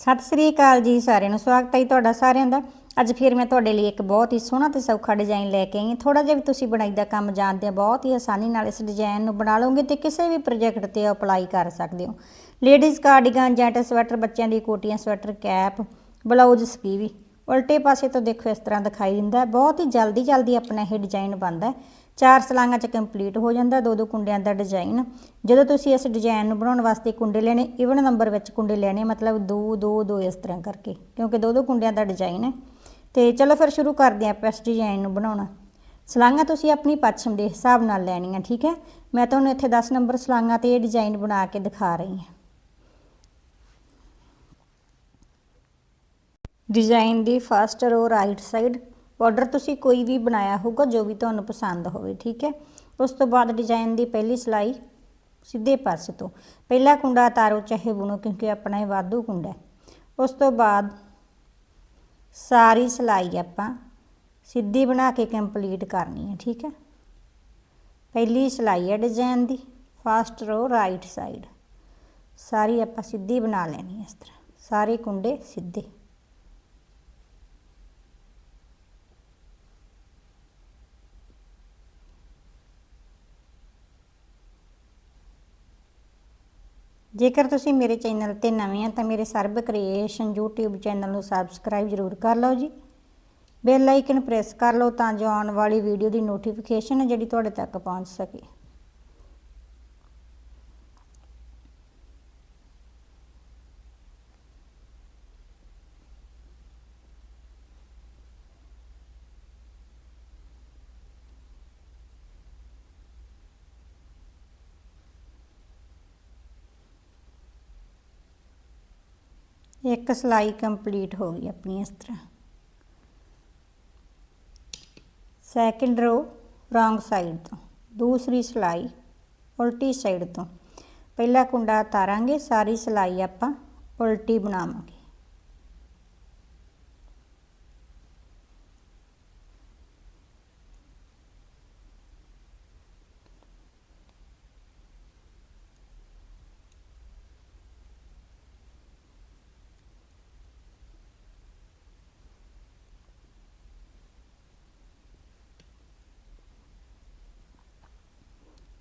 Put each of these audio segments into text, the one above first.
ਸਤਿ ਸ੍ਰੀ ਅਕਾਲ ਜੀ, ਸਾਰਿਆਂ ਨੂੰ ਸਵਾਗਤ ਹੈ ਜੀ ਤੁਹਾਡਾ ਸਾਰਿਆਂ ਦਾ। ਅੱਜ ਫਿਰ ਮੈਂ ਤੁਹਾਡੇ ਲਈ ਇੱਕ ਬਹੁਤ ਹੀ ਸੋਹਣਾ ਤੇ ਸੌਖਾ ਡਿਜ਼ਾਈਨ ਲੈ ਕੇ ਆਈ ਹਾਂ। ਥੋੜਾ ਜਿਹਾ ਵੀ ਤੁਸੀਂ ਬਣਾਈ ਦਾ ਕੰਮ ਜਾਣਦੇ ਆ ਬਹੁਤ ਹੀ ਆਸਾਨੀ ਨਾਲ ਇਸ ਡਿਜ਼ਾਈਨ ਨੂੰ ਬਣਾ ਲਓਗੇ ਤੇ ਕਿਸੇ ਵੀ ਪ੍ਰੋਜੈਕਟ ਤੇ ਅਪਲਾਈ ਕਰ ਸਕਦੇ ਹੋ। ਲੇਡੀਜ਼ ਕਾਰਡੀਗਨ ਜੈਂਟ ਸਵੈਟਰ, ਬੱਚਿਆਂ ਦੀ ਕੋਟੀਆਂ, ਸਵੈਟਰ, ਕੈਪ ਬਲਾਊਜ਼ ਸਕੀਵੀ। ਉਲਟੇ ਪਾਸੇ ਤੋਂ ਦੇਖੋ ਇਸ ਤਰ੍ਹਾਂ ਦਿਖਾਈ ਦਿੰਦਾ ਬਹੁਤ ਹੀ ਜਲਦੀ ਜਲਦੀ ਆਪਣਾ ਇਹ ਡਿਜ਼ਾਈਨ ਬਣਦਾ ਚਾਰ ਸਲਾਂਗਾਂ 'ਚ ਕੰਪਲੀਟ ਹੋ ਜਾਂਦਾ ਦੋ ਦੋ ਕੁੰਡਿਆਂ ਦਾ ਡਿਜ਼ਾਈਨ ਜਦੋਂ ਤੁਸੀਂ ਇਸ ਡਿਜ਼ਾਈਨ ਨੂੰ ਬਣਾਉਣ ਵਾਸਤੇ ਕੁੰਡੇ ਲੈਣੇ ਇਵਨ ਨੰਬਰ ਵਿੱਚ ਕੁੰਡੇ ਲੈਣੇ, ਮਤਲਬ 2 2 2 ਇਸ ਤਰ੍ਹਾਂ ਕਰਕੇ, ਕਿਉਂਕਿ ਦੋ ਦੋ ਕੁੰਡਿਆਂ ਦਾ ਡਿਜ਼ਾਈਨ ਹੈ। ਤੇ ਚਲੋ ਫਿਰ ਸ਼ੁਰੂ ਕਰਦੇ ਹਾਂ ਆਪਾਂ ਇਸ ਡਿਜ਼ਾਈਨ ਨੂੰ ਬਣਾਉਣਾ। ਸਲਾਂਗਾਂ ਤੁਸੀਂ ਆਪਣੀ ਪੱਛਮ ਦੇ ਹਿਸਾਬ ਨਾਲ ਲੈਣੀਆਂ, ਠੀਕ ਹੈ? ਮੈਂ ਤੁਹਾਨੂੰ ਇੱਥੇ 10 ਨੰਬਰ ਸਲਾਂਗਾਂ ਤੇ ਇਹ ਡਿਜ਼ਾਈਨ ਬਣਾ ਕੇ ਦਿਖਾ ਰਹੀ ਹਾਂ। ਡਿਜ਼ਾਈਨ ਦੀ first row right side. Border ਤੁਸੀਂ ਕੋਈ ਵੀ ਬਣਾਇਆ ਹੋਊਗਾ, ਜੋ ਵੀ ਤੁਹਾਨੂੰ ਪਸੰਦ ਹੋਵੇ, ਠੀਕ ਹੈ? ਉਸ ਤੋਂ ਬਾਅਦ ਡਿਜ਼ਾਈਨ ਦੀ ਪਹਿਲੀ ਸਿਲਾਈ ਸਿੱਧੇ ਪਾਸੇ ਤੋਂ। ਪਹਿਲਾ ਕੁੰਡਾ ਤਾਰੋ ਚਾਹੇ ਬੁਣੋ, ਕਿਉਂਕਿ ਆਪਣਾ ਇਹ ਵਾਧੂ ਕੁੰਡਾ ਉਸ ਤੋਂ ਬਾਅਦ ਸਾਰੀ ਸਿਲਾਈ ਆਪਾਂ ਸਿੱਧੀ ਬਣਾ ਕੇ ਕੰਪਲੀਟ ਕਰਨੀ ਹੈ, ਠੀਕ ਹੈ? ਪਹਿਲੀ ਸਿਲਾਈ ਹੈ ਡਿਜ਼ਾਈਨ ਦੀ, ਫਸਟ ਰੋ ਰਾਈਟ ਸਾਈਡ। ਸਾਰੀ ਆਪਾਂ ਸਿੱਧੀ ਬਣਾ ਲੈਣੀ ਇਸ ਤਰ੍ਹਾਂ। ਸਾਰੇ ਕੁੰਡੇ ਸਿੱਧੇ। ਜੇਕਰ ਤੁਸੀਂ ਮੇਰੇ ਚੈਨਲ ਤੇ ਨਵੇਂ ਆ ਤਾਂ ਮੇਰੇ ਸਰਬ ਕ੍ਰੀਏਸ਼ਨ YouTube ਚੈਨਲ ਨੂੰ ਸਬਸਕ੍ਰਾਈਬ ਜ਼ਰੂਰ ਕਰ ਲਓ ਜੀ। ਬੈਲ ਆਈਕਨ ਪ੍ਰੈਸ ਕਰ ਲਓ ਤਾਂ ਜੋ ਆਉਣ ਵਾਲੀ ਵੀਡੀਓ ਦੀ ਨੋਟੀਫਿਕੇਸ਼ਨ ਜਿਹੜੀ ਤੁਹਾਡੇ ਤੱਕ ਪਹੁੰਚ ਸਕੇ। ਇੱਕ ਸਲਾਈ ਕੰਪਲੀਟ ਹੋ ਗਈ ਆਪਣੀ ਇਸ ਤਰ੍ਹਾਂ। ਸੈਕਿੰਡ ਰੋ ਰੋਂਗ ਸਾਈਡ ਤੋਂ। ਦੂਸਰੀ ਸਲਾਈ, ਉਲਟੀ ਸਾਈਡ ਤੋਂ। ਪਹਿਲਾ ਕੁੰਡਾ ਤਾਰਾਂਗੇ, ਸਾਰੀ ਸਲਾਈ ਆਪਾਂ ਉਲਟੀ ਬਣਾਵਾਂਗੇ।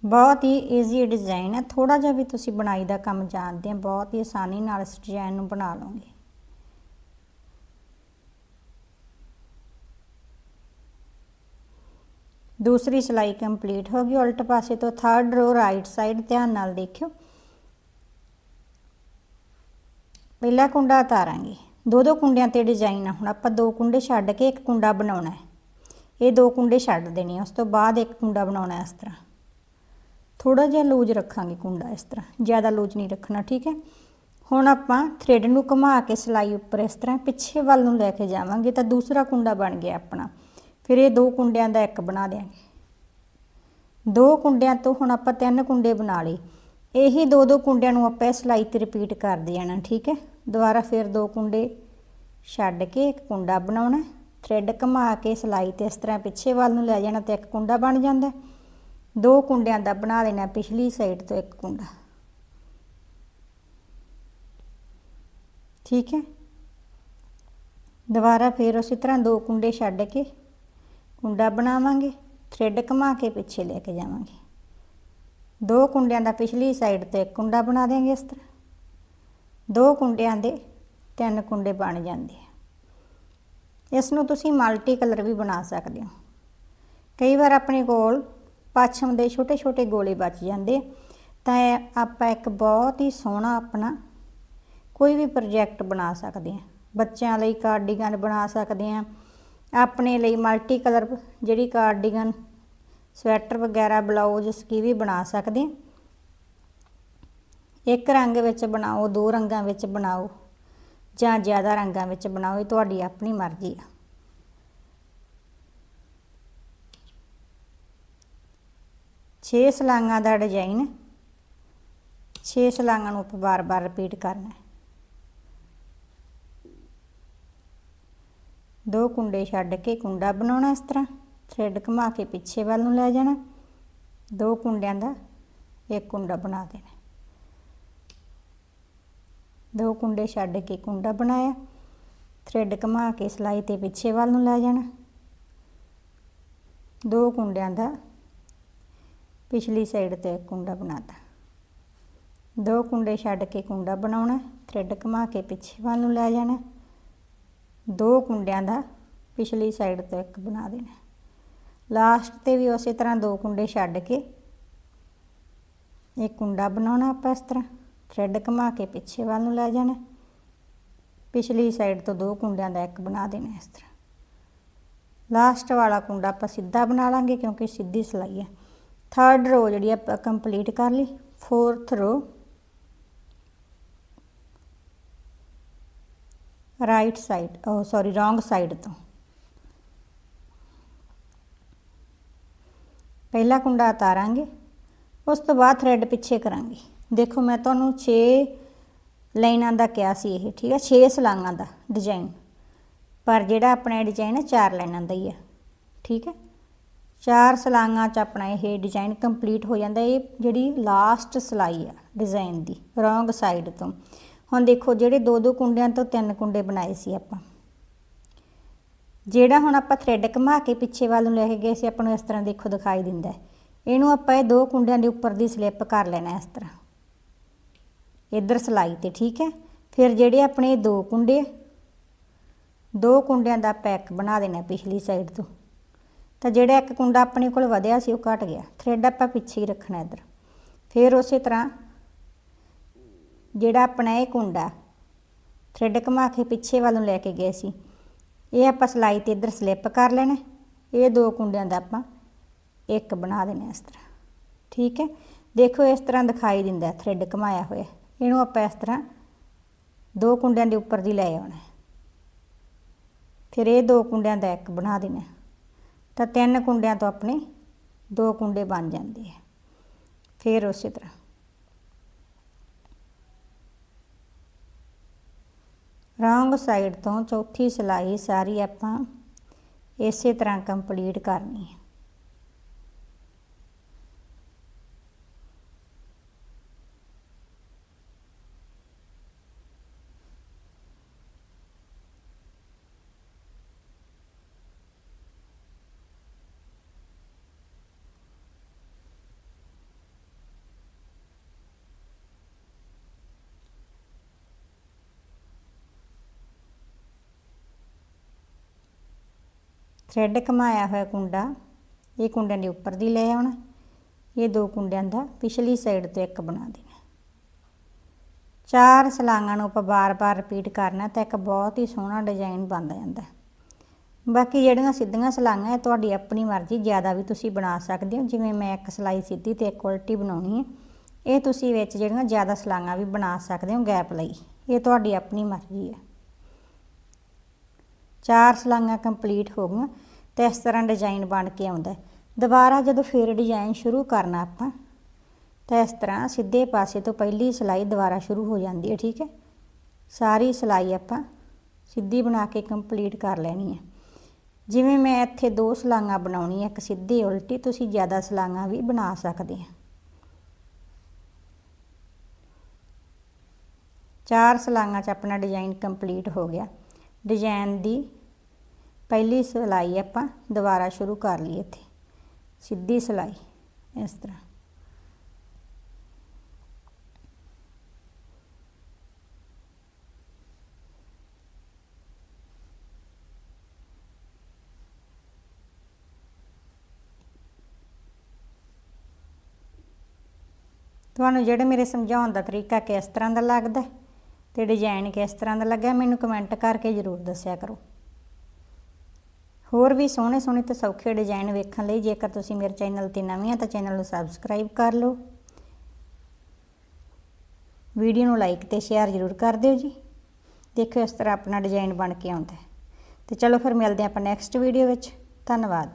ਬਹੁਤ ਹੀ ਈਜ਼ੀ ਡਿਜ਼ਾਈਨ ਹੈ। ਥੋੜਾ ਜਿਹਾ ਵੀ ਤੁਸੀਂ ਬਣਾਈ ਦਾ ਕੰਮ ਜਾਣਦੇ ਆ ਬਹੁਤ ਹੀ ਆਸਾਨੀ ਨਾਲ ਇਸ ਡਿਜ਼ਾਈਨ ਨੂੰ ਬਣਾ ਲਓਗੇ। ਦੂਸਰੀ ਸਿਲਾਈ ਕੰਪਲੀਟ ਹੋ ਗਈ। ਉਲਟ ਪਾਸੇ ਤੋਂ ਥਰਡ ਰੋ ਰਾਈਟ ਸਾਈਡ ਧਿਆਨ ਨਾਲ ਦੇਖਿਓ। ਪਹਿਲਾ ਕੁੰਡਾ ਉਤਾਰਾਂਗੇ। ਦੋ ਦੋ ਕੁੰਡਿਆਂ ਤੇ ਡਿਜ਼ਾਈਨ ਆ। ਹੁਣ ਆਪਾਂ ਦੋ ਕੁੰਡੇ ਛੱਡ ਕੇ ਇੱਕ ਕੁੰਡਾ ਬਣਾਉਣਾ ਹੈ। ਇਹ ਦੋ ਕੁੰਡੇ ਛੱਡ ਦੇਣੇ ਆ। ਉਸ ਤੋਂ ਬਾਅਦ ਇੱਕ ਕੁੰਡਾ ਬਣਾਉਣਾ ਇਸ ਤਰ੍ਹਾਂ। ਥੋੜਾ ਜਿਹਾ ਲੂਜ ਰੱਖਾਂਗੇ ਕੁੰਡਾ ਇਸ ਤਰ੍ਹਾਂ, ਜ਼ਿਆਦਾ ਲੂਜ ਨਹੀਂ ਰੱਖਣਾ, ਠੀਕ ਹੈ? ਹੁਣ ਆਪਾਂ ਥ੍ਰੈਡ ਨੂੰ ਘੁਮਾ ਕੇ ਸਲਾਈ ਉੱਪਰ ਇਸ ਤਰ੍ਹਾਂ ਪਿੱਛੇ ਵੱਲ ਨੂੰ ਲੈ ਕੇ ਜਾਵਾਂਗੇ ਤਾਂ ਦੂਸਰਾ ਕੁੰਡਾ ਬਣ ਗਿਆ ਆਪਣਾ। ਫਿਰ ਇਹ ਦੋ ਕੁੰਡਿਆਂ ਦਾ ਇੱਕ ਬਣਾ ਦੇਾਂਗੇ ਦੋ ਕੁੰਡਿਆਂ ਤੋਂ ਹੁਣ ਆਪਾਂ ਤਿੰਨ ਕੁੰਡੇ ਬਣਾ ਲਏ। ਇਹੀ ਦੋ ਦੋ ਕੁੰਡਿਆਂ ਨੂੰ ਆਪਾਂ ਸਲਾਈ ਤੇ ਰਿਪੀਟ ਕਰਦੇ ਜਾਣਾ ਠੀਕ ਹੈ? ਦੁਬਾਰਾ ਫਿਰ ਦੋ ਕੁੰਡੇ ਛੱਡ ਕੇ ਇੱਕ ਕੁੰਡਾ ਬਣਾਉਣਾ। ਥ੍ਰੈਡ ਘੁਮਾ ਕੇ ਸਲਾਈ ਤੇ ਇਸ ਤਰ੍ਹਾਂ ਪਿੱਛੇ ਵੱਲ ਨੂੰ ਲੈ ਜਾਣਾ ਤੇ ਇੱਕ ਕੁੰਡਾ ਬਣ ਜਾਂਦਾ। ਦੋ ਕੁੰਡਿਆਂ ਦਾ ਬਣਾ ਲੈਣਾ, ਪਿਛਲੀ ਸਾਈਡ ਤੋਂ ਇੱਕ ਕੁੰਡਾ। ਠੀਕ ਹੈ? ਦੁਬਾਰਾ ਫਿਰ ਉਸੇ ਤਰ੍ਹਾਂ ਦੋ ਕੁੰਡੇ ਛੱਡ ਕੇ ਕੁੰਡਾ ਬਣਾਵਾਂਗੇ ਥ੍ਰੈਡ ਘੁਮਾ ਕੇ ਪਿੱਛੇ ਲੈ ਕੇ ਜਾਵਾਂਗੇ। ਦੋ ਕੁੰਡਿਆਂ ਦਾ ਪਿਛਲੀ ਸਾਈਡ ਤੇ ਇੱਕ ਕੁੰਡਾ ਬਣਾ ਦੇਾਂਗੇ ਇਸ ਤਰ੍ਹਾਂ। ਦੋ ਕੁੰਡਿਆਂ ਦੇ ਤਿੰਨ ਕੁੰਡੇ ਬਣ ਜਾਂਦੇ ਆ। ਇਸ ਨੂੰ ਤੁਸੀਂ ਮਲਟੀ ਕਲਰ ਵੀ ਬਣਾ ਸਕਦੇ ਹੋ। ਕਈ ਵਾਰ ਆਪਣੇ ਕੋਲ ਪੱਛਮ ਦੇ ਛੋਟੇ ਛੋਟੇ ਗੋਲੇ ਬਚ ਜਾਂਦੇ। ਤਾਂ ਆਪਾਂ ਇੱਕ ਬਹੁਤ ਹੀ ਸੋਹਣਾ ਆਪਣਾ ਕੋਈ ਵੀ ਪ੍ਰੋਜੈਕਟ ਬਣਾ ਸਕਦੇ ਹਾਂ। ਬੱਚਿਆਂ ਲਈ ਕਾਰਡੀਗਨ ਬਣਾ ਸਕਦੇ ਹਾਂ। ਆਪਣੇ ਲਈ ਮਲਟੀ ਕਲਰ ਜਿਹੜੀ ਕਾਰਡੀਗਨ ਸਵੈਟਰ ਵਗੈਰਾ ਬਲਾਊਜ਼ ਸਕੀ ਵੀ ਬਣਾ ਸਕਦੇ ਹਾਂ। ਇੱਕ ਰੰਗ ਵਿੱਚ ਬਣਾਓ, ਦੋ ਰੰਗਾਂ ਵਿੱਚ ਬਣਾਓ ਜਾਂ ਜ਼ਿਆਦਾ ਰੰਗਾਂ ਵਿੱਚ ਬਣਾਓ, ਇਹ ਤੁਹਾਡੀ ਆਪਣੀ ਮਰਜ਼ੀ ਆ। ਛੇ ਸਲਾਂਗਾਂ ਦਾ ਡਿਜ਼ਾਈਨ। ਛੇ ਸਲਾਂਗਾਂ ਨੂੰ ਆਪਾਂ ਬਾਰ-ਬਾਰ ਰਿਪੀਟ ਕਰਨਾ ਦੋ ਕੁੰਡੇ ਛੱਡ ਕੇ ਕੁੰਡਾ ਬਣਾਉਣਾ ਇਸ ਤਰ੍ਹਾਂ। ਥ੍ਰੈਡ ਘੁਮਾ ਕੇ ਪਿੱਛੇ ਵੱਲ ਨੂੰ ਲੈ ਜਾਣਾ। ਦੋ ਕੁੰਡਿਆਂ ਦਾ ਇੱਕ ਕੁੰਡਾ ਬਣਾ ਦੇਣਾ। ਦੋ ਕੁੰਡੇ ਛੱਡ ਕੇ ਕੁੰਡਾ ਬਣਾਇਆ। ਥ੍ਰੈਡ ਘੁਮਾ ਕੇ ਸਲਾਈ ਤੇ ਪਿੱਛੇ ਵੱਲ ਨੂੰ ਲੈ ਜਾਣਾ। ਦੋ ਕੁੰਡਿਆਂ ਦਾ ਪਿਛਲੀ ਸਾਈਡ ਤੇ ਇੱਕ ਕੁੰਡਾ ਬਣਾਤਾ। ਦੋ ਕੁੰਡੇ ਛੱਡ ਕੇ ਕੁੰਡਾ ਬਣਾਉਣਾ, ਥ੍ਰੈਡ ਘੁਮਾ ਕੇ ਪਿੱਛੇ ਵੱਲ ਨੂੰ ਲੈ ਜਾਣਾ। ਦੋ ਕੁੰਡਿਆਂ ਦਾ ਪਿਛਲੀ ਸਾਈਡ ਤੋਂ ਇੱਕ ਬਣਾ ਦੇਣਾ। ਲਾਸਟ ਤੇ ਵੀ ਉਸੇ ਤਰ੍ਹਾਂ ਦੋ ਕੁੰਡੇ ਛੱਡ ਕੇ ਇੱਕ ਕੁੰਡਾ ਬਣਾਉਣਾ ਆਪਾਂ ਇਸ ਤਰ੍ਹਾਂ। ਥ੍ਰੈਡ ਘੁਮਾ ਕੇ ਪਿੱਛੇ ਵੱਲ ਨੂੰ ਲੈ ਜਾਣਾ। ਪਿਛਲੀ ਸਾਈਡ ਤੋਂ ਦੋ ਕੁੰਡਿਆਂ ਦਾ ਇੱਕ ਬਣਾ ਦੇਣਾ ਇਸ ਤਰ੍ਹਾਂ। ਲਾਸਟ ਵਾਲਾ ਕੁੰਡਾ ਆਪਾਂ ਸਿੱਧਾ ਬਣਾ ਲਾਂਗੇ ਕਿਉਂਕਿ ਸਿੱਧੀ ਸਲਾਈ ਹੈ ਥਰਡ ਰੋ ਜਿਹੜੀ ਆਪਾਂ ਕੰਪਲੀਟ ਕਰ ਲਈ। ਫੋਰਥ ਰੋ ਰਾਈਟ ਸਾਈਡ ਉਹ ਸੌਰੀ ਰੋਂਗ ਸਾਈਡ ਤੋਂ। ਪਹਿਲਾ ਕੁੰਡਾ ਉਤਾਰਾਂਗੇ, ਉਸ ਤੋਂ ਬਾਅਦ ਥ੍ਰੈਡ ਪਿੱਛੇ ਕਰਾਂਗੇ। ਦੇਖੋ, ਮੈਂ ਤੁਹਾਨੂੰ 6 ਲਾਈਨਾਂ ਦਾ ਕਿਹਾ ਸੀ ਇਹ, ਠੀਕ ਹੈ 6 ਸਲਾਂਗਾਂ ਦਾ ਡਿਜ਼ਾਈਨ ਪਰ ਜਿਹੜਾ ਆਪਣਾ ਡਿਜ਼ਾਈਨ ਹੈ 4 ਲਾਈਨਾਂ ਦਾ ਹੀ ਹੈ ਠੀਕ ਹੈ ਚਾਰ ਸਲਾਂਗਾਂ 'ਚ ਆਪਣਾ ਇਹ ਡਿਜ਼ਾਈਨ ਕੰਪਲੀਟ ਹੋ ਜਾਂਦਾ, ਇਹ ਜਿਹੜੀ ਲਾਸਟ ਸਲਾਈ ਆ ਡਿਜ਼ਾਈਨ ਦੀ ਰੋਂਗ ਸਾਈਡ ਤੋਂ। ਹੁਣ ਦੇਖੋ, ਜਿਹੜੇ ਦੋ ਦੋ ਕੁੰਡਿਆਂ ਤੋਂ ਤਿੰਨ ਕੁੰਡੇ ਬਣਾਏ ਸੀ ਆਪਾਂ। ਜਿਹੜਾ ਹੁਣ ਆਪਾਂ ਥ੍ਰੈਡ ਘੁਮਾ ਕੇ ਪਿੱਛੇ ਵੱਲ ਨੂੰ ਲੈ ਕੇ ਗਏ ਸੀ, ਆਪਾਂ ਨੂੰ ਇਸ ਤਰ੍ਹਾਂ ਦੇਖੋ ਦਿਖਾਈ ਦਿੰਦਾ। ਇਹਨੂੰ ਆਪਾਂ ਇਹ ਦੋ ਕੁੰਡਿਆਂ ਦੇ ਉੱਪਰ ਦੀ ਸਲਿੱਪ ਕਰ ਲੈਣਾ ਇਸ ਤਰ੍ਹਾਂ। ਇੱਧਰ ਸਲਾਈ ਤੇ, ਠੀਕ ਹੈ? ਫਿਰ ਜਿਹੜੇ ਆਪਣੇ ਦੋ ਕੁੰਡੇ, ਦੋ ਕੁੰਡਿਆਂ ਦਾ ਪੈਕ ਬਣਾ ਦੇਣਾ ਪਿਛਲੀ ਸਾਈਡ ਤੋਂ। ਤਾਂ ਜਿਹੜਾ ਇੱਕ ਕੁੰਡਾ ਆਪਣੇ ਕੋਲ ਵਧਿਆ ਸੀ ਉਹ ਘਟ ਗਿਆ। ਥ੍ਰੈਡ ਆਪਾਂ ਪਿੱਛੇ ਹੀ ਰੱਖਣਾ ਇੱਧਰ। ਫਿਰ ਉਸੇ ਤਰ੍ਹਾਂ ਜਿਹੜਾ ਆਪਣਾ ਇਹ ਕੁੰਡਾ ਥ੍ਰੈਡ ਘੁਮਾ ਕੇ ਪਿੱਛੇ ਵੱਲ ਨੂੰ ਲੈ ਕੇ ਗਏ ਸੀ। ਇਹ ਆਪਾਂ ਸਲਾਈ ਤੇ ਇੱਧਰ ਸਲਿੱਪ ਕਰ ਲੈਣਾ। ਇਹ ਦੋ ਕੁੰਡਿਆਂ ਦਾ ਆਪਾਂ ਇੱਕ ਬਣਾ ਦੇਣਾ ਇਸ ਤਰ੍ਹਾਂ। ਠੀਕ ਹੈ? ਦੇਖੋ ਇਸ ਤਰ੍ਹਾਂ ਦਿਖਾਈ ਦਿੰਦਾ ਥ੍ਰੈਡ ਘੁਮਾਇਆ ਹੋਇਆ। ਇਹਨੂੰ ਆਪਾਂ ਇਸ ਤਰ੍ਹਾਂ ਦੋ ਕੁੰਡਿਆਂ ਦੇ ਉੱਪਰ ਦੀ ਲੈ ਆਉਣਾ ਫਿਰ ਇਹ ਦੋ ਕੁੰਡਿਆਂ ਦਾ ਇੱਕ ਬਣਾ ਦੇਣਾ ਤਾਂ ਤਿੰਨ ਕੁੰਡਿਆਂ ਤੋਂ ਆਪਣੇ ਦੋ ਕੁੰਡੇ ਬਣ ਜਾਂਦੇ ਆ। ਫਿਰ ਉਸੇ ਤਰ੍ਹਾਂ। ਰੌਂਗ ਸਾਈਡ ਤੋਂ ਚੌਥੀ ਸਲਾਈ ਸਾਰੀ ਆਪਾਂ ਇਸੇ ਤਰ੍ਹਾਂ ਕੰਪਲੀਟ ਕਰਨੀ ਹੈ ਥਰੈਡ ਘਮਾਇਆ ਹੋਇਆ ਕੁੰਡਾ, ਇਹ ਕੁੰਡਿਆਂ ਦੇ ਉੱਪਰ ਦੀ ਲੈ ਆਉਣਾ, ਇਹ ਦੋ ਕੁੰਡਿਆਂ ਦਾ ਪਿਛਲੀ ਸਾਈਡ ਤੋਂ ਇੱਕ ਬਣਾ ਦੇਣਾ। ਚਾਰ ਸਲਾਂਗਾਂ ਨੂੰ ਆਪਾਂ ਬਾਰ-ਬਾਰ ਰਿਪੀਟ ਕਰਨਾ ਤਾਂ ਇੱਕ ਬਹੁਤ ਹੀ ਸੋਹਣਾ ਡਿਜ਼ਾਈਨ ਬਣ ਜਾਂਦਾ। ਬਾਕੀ ਜਿਹੜੀਆਂ ਸਿੱਧੀਆਂ ਸਲਾਂਗਾਂ, ਇਹ ਤੁਹਾਡੀ ਆਪਣੀ ਮਰਜ਼ੀ, ਜ਼ਿਆਦਾ ਵੀ ਤੁਸੀਂ ਬਣਾ ਸਕਦੇ ਹੋ। ਜਿਵੇਂ ਮੈਂ ਇੱਕ ਸਲਾਈ ਸਿੱਧੀ ਤੇ ਇੱਕ ਉਲਟੀ ਬਣਾਉਣੀ ਹੈ। ਇਹ ਤੁਸੀਂ ਵਿੱਚ ਜਿਹੜੀਆਂ ਜ਼ਿਆਦਾ ਸਲਾਂਗਾਂ ਵੀ ਬਣਾ ਸਕਦੇ ਹੋ ਗੈਪ ਲਈ। ਇਹ ਤੁਹਾਡੀ ਆਪਣੀ ਮਰਜ਼ੀ ਹੈ। ਚਾਰ ਸਲਾਂਗਾਂ ਕੰਪਲੀਟ ਹੋ ਗਈਆਂ ਤੇ ਇਸ ਤਰ੍ਹਾਂ ਡਿਜ਼ਾਈਨ ਬਣ ਕੇ ਆਉਂਦਾ ਦੁਬਾਰਾ ਜਦੋਂ ਫਿਰ ਡਿਜ਼ਾਈਨ ਸ਼ੁਰੂ ਕਰਨਾ ਆਪਾਂ, ਤਾਂ ਇਸ ਤਰ੍ਹਾਂ ਸਿੱਧੇ ਪਾਸੇ ਤੋਂ ਪਹਿਲੀ ਸਲਾਈ ਦੁਬਾਰਾ ਸ਼ੁਰੂ ਹੋ ਜਾਂਦੀ ਹੈ, ਠੀਕ ਹੈ? ਸਾਰੀ ਸਲਾਈ ਆਪਾਂ ਸਿੱਧੀ ਬਣਾ ਕੇ ਕੰਪਲੀਟ ਕਰ ਲੈਣੀ ਹੈ। ਜਿਵੇਂ ਮੈਂ ਇੱਥੇ ਦੋ ਸਲਾਂਗਾਂ ਬਣਾਉਣੀ ਹੈ ਇੱਕ ਸਿੱਧੀ ਉਲਟੀ, ਤੁਸੀਂ ਜ਼ਿਆਦਾ ਸਲਾਂਗਾਂ ਵੀ ਬਣਾ ਸਕਦੇ ਆ ਚਾਰ ਸਲਾਂਗਾਂ 'ਚ ਆਪਣਾ ਡਿਜ਼ਾਈਨ ਕੰਪਲੀਟ ਹੋ ਗਿਆ। ਡਿਜ਼ਾਈਨ ਦੀ ਪਹਿਲੀ ਸਿਲਾਈ ਆਪਾਂ ਦੁਬਾਰਾ ਸ਼ੁਰੂ ਕਰ ਲਈ ਇੱਥੇ। ਸਿੱਧੀ ਸਿਲਾਈ, ਇਸ ਤਰ੍ਹਾਂ। ਤੁਹਾਨੂੰ ਜਿਹੜੇ ਮੇਰੇ ਸਮਝਾਉਣ ਦਾ ਤਰੀਕਾ ਕਿਸ ਤਰ੍ਹਾਂ ਦਾ ਲੱਗਦਾ ਤੇ ਡਿਜ਼ਾਈਨ ਕਿਸ ਤਰ੍ਹਾਂ ਦਾ ਲੱਗਾ ਮੈਨੂੰ ਕਮੈਂਟ ਕਰਕੇ ਜ਼ਰੂਰ ਦੱਸਿਆ ਕਰੋ। ਹੋਰ ਵੀ ਸੋਹਣੇ ਸੋਹਣੇ ਤੇ ਸੌਖੇ ਡਿਜ਼ਾਈਨ ਵੇਖਣ ਲਈ ਜੇਕਰ ਤੁਸੀਂ ਮੇਰੇ ਚੈਨਲ ਤੇ ਨਵੇਂ ਆ ਤਾਂ ਚੈਨਲ ਨੂੰ ਸਬਸਕ੍ਰਾਈਬ ਕਰ ਲਓ। ਵੀਡੀਓ ਨੂੰ ਲਾਈਕ ਤੇ ਸ਼ੇਅਰ ਜ਼ਰੂਰ ਕਰ ਦਿਓ ਜੀ। ਦੇਖੋ ਇਸ ਤਰ੍ਹਾਂ ਆਪਣਾ ਡਿਜ਼ਾਈਨ ਬਣ ਕੇ ਆਉਂਦਾ ਹੈ। ਤੇ ਚਲੋ ਫਿਰ ਮਿਲਦੇ ਆਪਾਂ ਨੈਕਸਟ ਵੀਡੀਓ ਵਿੱਚ। ਧੰਨਵਾਦ।